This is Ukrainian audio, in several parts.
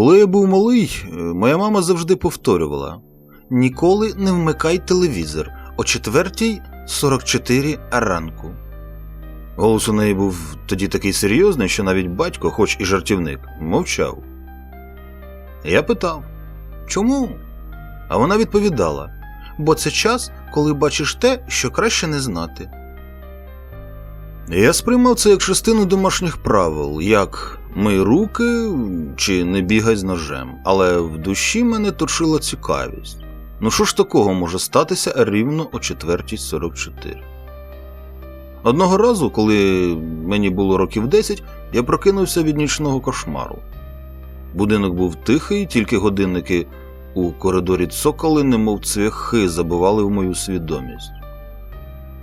Коли я був малий, е, моя мама завжди повторювала: ніколи не вмикай телевізор о 4.44 ранку. Голос у неї був тоді такий серйозний, що навіть батько, хоч і жартівник, мовчав. Я питав, чому? А вона відповідала: бо це час, коли бачиш те, що краще не знати. Я сприймав це як частину домашніх правил, як мий руки чи не бігай з ножем, але в душі мене точила цікавість. Ну що ж такого може статися рівно о 4.44? Одного разу, коли мені було років 10, я прокинувся від нічного кошмару. Будинок був тихий, тільки годинники у коридорі цоколи, немов цвяхи, забивали в мою свідомість.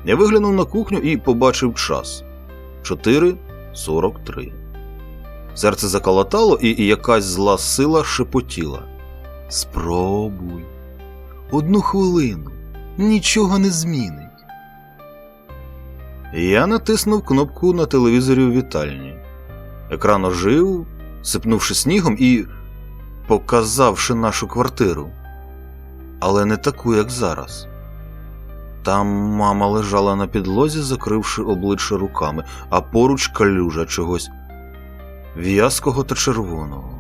Я виглянув на кухню і побачив час 4.43. Серце заколотало, і якась зла сила шепотіла. Спробуй. Одну хвилину. Нічого не змінить. Я натиснув кнопку на телевізорі у вітальні. Екран ожив, сипнувши снігом і показавши нашу квартиру. Але не таку, як зараз. Там мама лежала на підлозі, закривши обличчя руками, а поруч калюжа чогось в'язкого та червоного.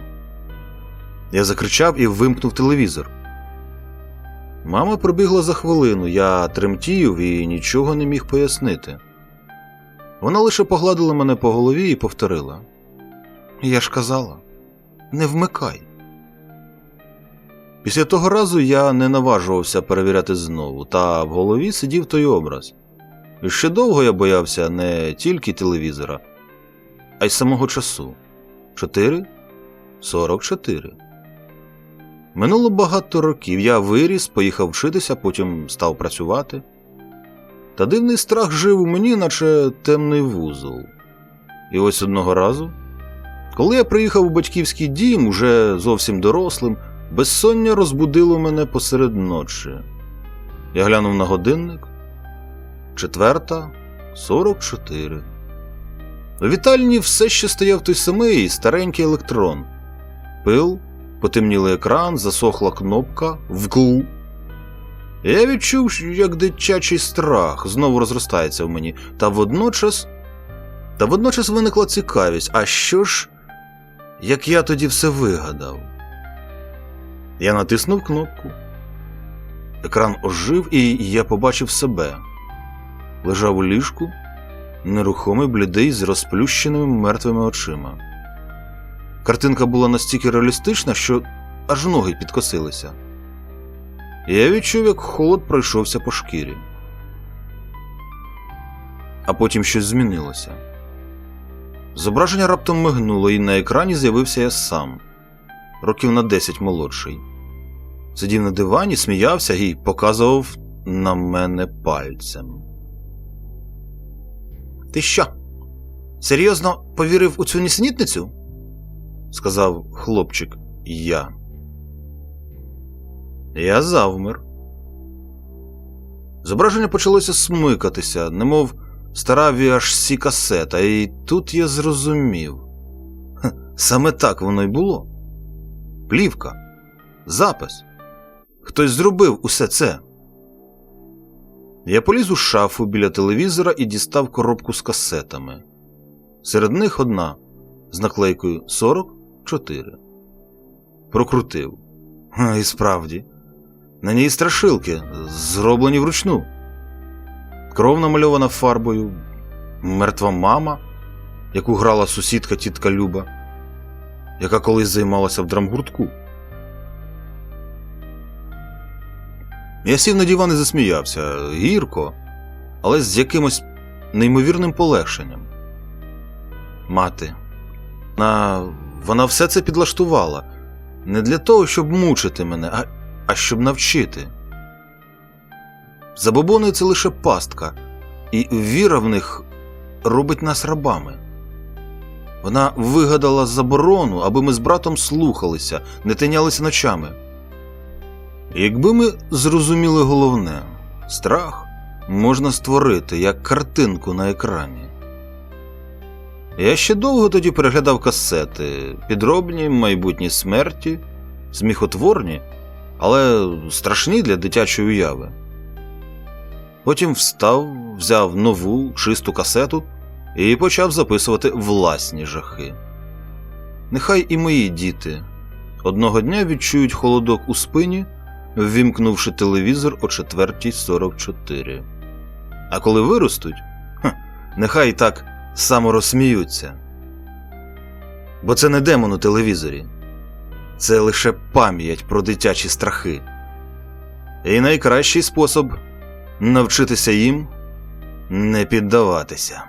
Я закричав і вимкнув телевізор. Мама прибігла за хвилину, я тремтів і нічого не міг пояснити. Вона лише погладила мене по голові і повторила: Я ж казала, не вмикай. Після того разу я не наважувався перевіряти знову, та в голові сидів той образ. І ще довго я боявся не тільки телевізора, а й самого часу. 4? 44. Минуло багато років. Я виріс, поїхав вчитися, потім став працювати. Та дивний страх жив у мені, наче темний вузол. І ось одного разу, коли я приїхав у батьківський дім, уже зовсім дорослим, безсоння розбудило мене посеред ночі. Я глянув на годинник. Четверта, 44. У вітальні все ще стояв той самий старенький електрон. Пил, потемнілий екран, засохла кнопка, вгл. Я відчув, як дитячий страх знову розростається в мені, та водночас. Та водночас виникла цікавість, а що ж, як я тоді все вигадав? Я натиснув кнопку. Екран ожив, і я побачив себе. Лежав у ліжку, нерухомий, блідий, з розплющеними мертвими очима. Картинка була настільки реалістична, що аж ноги підкосилися. Я відчув, як холод пройшовся по шкірі. А потім щось змінилося. Зображення раптом мигнуло, і на екрані з'явився я сам, років на 10 молодший. Сидів на дивані, сміявся і показував на мене пальцем. Ти що? Серйозно повірив у цю нісенітницю? сказав хлопчик я. Я завмер. Зображення почалося смикатися, немов стара VHC касета, і тут я зрозумів. Саме так воно й було. Плівка, запис. Хтось зробив усе це. Я поліз у шафу біля телевізора і дістав коробку з касетами. Серед них одна з наклейкою 44. Прокрутив. І справді, на ній страшилки, зроблені вручну. Кров намальована фарбою, мертва мама, яку грала сусідка тітка Люба, яка колись займалася в драмгуртку. Я сів на диван і засміявся гірко, але з якимось неймовірним полегшенням. Мати, вона, вона все це підлаштувала не для того, щоб мучити мене, а, а щоб навчити. Забобони це лише пастка, і віра в них робить нас рабами. Вона вигадала заборону, аби ми з братом слухалися, не тинялися ночами. Якби ми зрозуміли головне, страх можна створити як картинку на екрані. Я ще довго тоді переглядав касети, підробні, майбутні смерті, сміхотворні, але страшні для дитячої уяви. Потім встав, взяв нову чисту касету і почав записувати власні жахи. Нехай і мої діти одного дня відчують холодок у спині, ввімкнувши телевізор о 4.44. А коли виростуть, хм, нехай так само розсміються. Бо це не демон у телевізорі, це лише пам'ять про дитячі страхи. І найкращий спосіб навчитися їм не піддаватися.